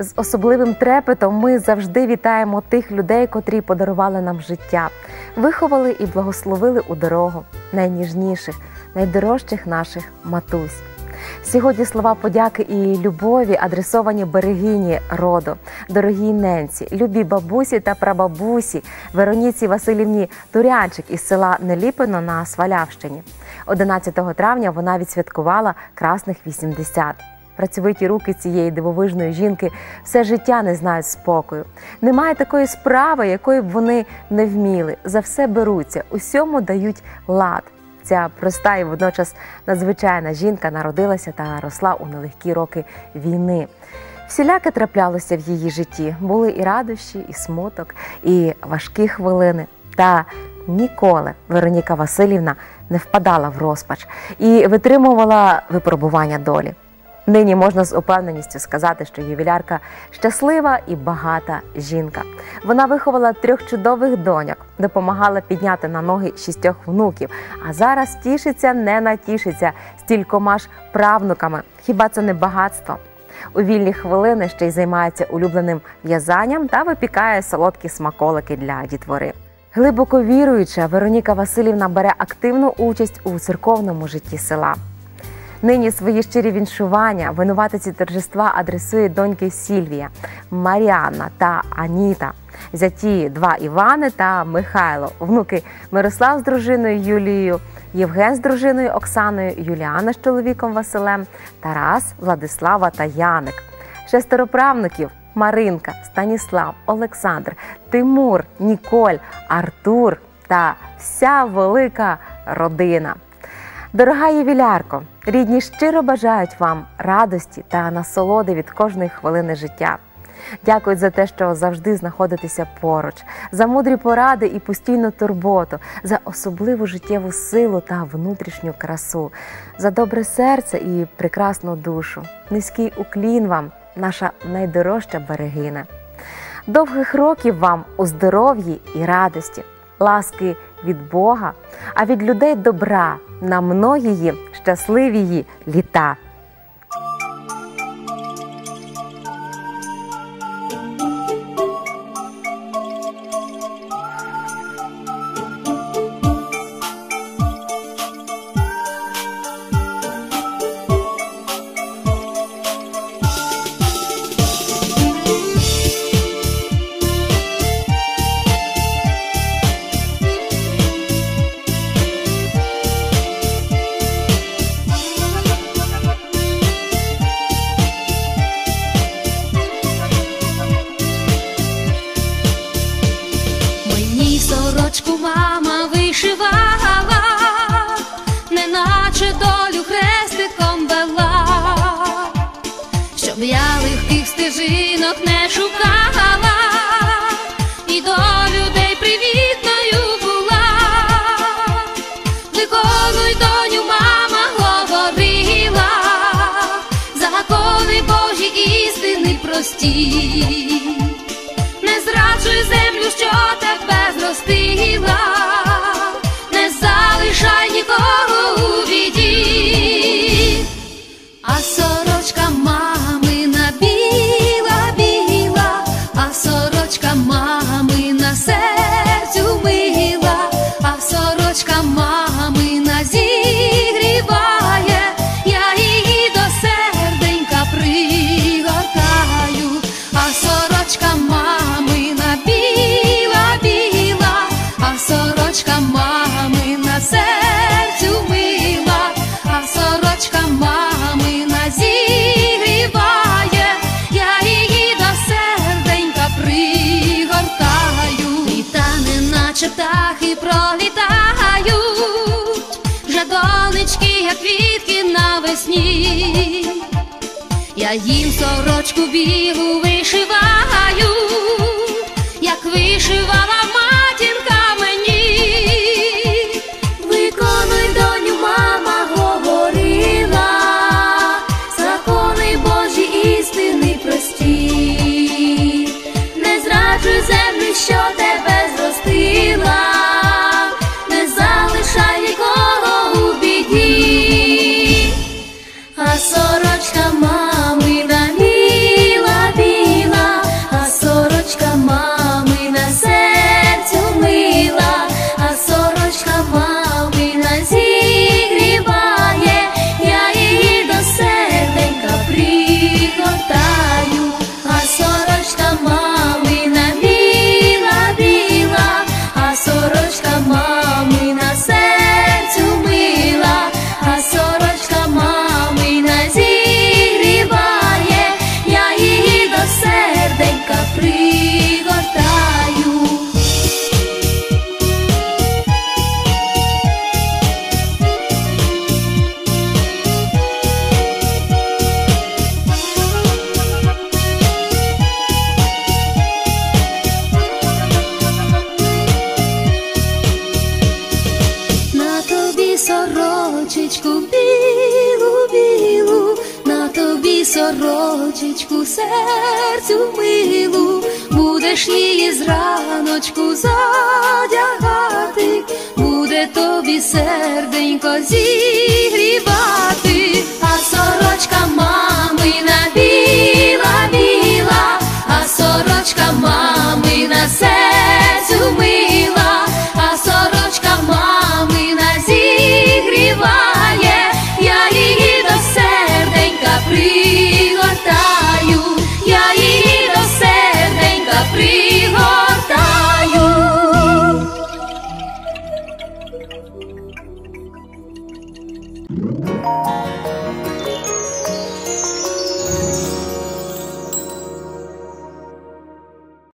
З особливим трепетом ми завжди вітаємо тих людей, котрі подарували нам життя, виховали і благословили у дорогу найніжніших, найдорожчих наших матусь. Сьогодні слова подяки і любові адресовані берегині роду, дорогій ненці, любій бабусі та прабабусі Вероніці Васильівні Турянчик із села Неліпино на Свалявщині. 11 травня вона відсвяткувала красних 80. Працьовиті руки цієї дивовижної жінки все життя не знають спокою. Немає такої справи, якої б вони не вміли. За все беруться, усьому дають лад. Ця проста і водночас надзвичайна жінка народилася та росла у нелегкі роки війни. Всіляке траплялося в її житті. Були і радощі, і смуток, і важкі хвилини. Та ніколи Вероніка Васильівна не впадала в розпач і витримувала випробування долі. Нині можна з упевненістю сказати, що ювілярка щаслива і багата жінка. Вона виховала трьох чудових доньок, допомагала підняти на ноги шістьох внуків. А зараз тішиться, не натішиться стількома ж правнуками. Хіба це не багатство? У вільні хвилини ще й займається улюбленим в'язанням та випікає солодкі смаколики для дітвори. Глибоко віруюча, Вероніка Васильівна бере активну участь у церковному житті села. Нині свої щирі віншування винуватиці торжества адресує доньки Сільвія, Маріанна та Аніта, зяті два Івани та Михайло, внуки Мирослав з дружиною Юлією, Євген з дружиною Оксаною, Юліана з чоловіком Василем, Тарас, Владислава та Яник, шестеро правнуків Маринка, Станіслав, Олександр, Тимур, Ніколь, Артур та вся велика родина. Дорога ювілярко, рідні щиро бажають вам радості та насолоди від кожної хвилини життя. Дякують за те, що завжди знаходитеся поруч, за мудрі поради і постійну турботу, за особливу життєву силу та внутрішню красу, за добре серце і прекрасну душу. Низький уклін вам, наша найдорожча берегиня. Довгих років вам у здоров'ї і радості, ласки від Бога, а від людей добра на многії щасливії літа. Прості не зраджуй землю, квітки навесні. Я їм сорочку білу вишиваю, як вишивала сорочечку серцю милу, будеш її зраночку задягати, буде тобі серденько зігрівати.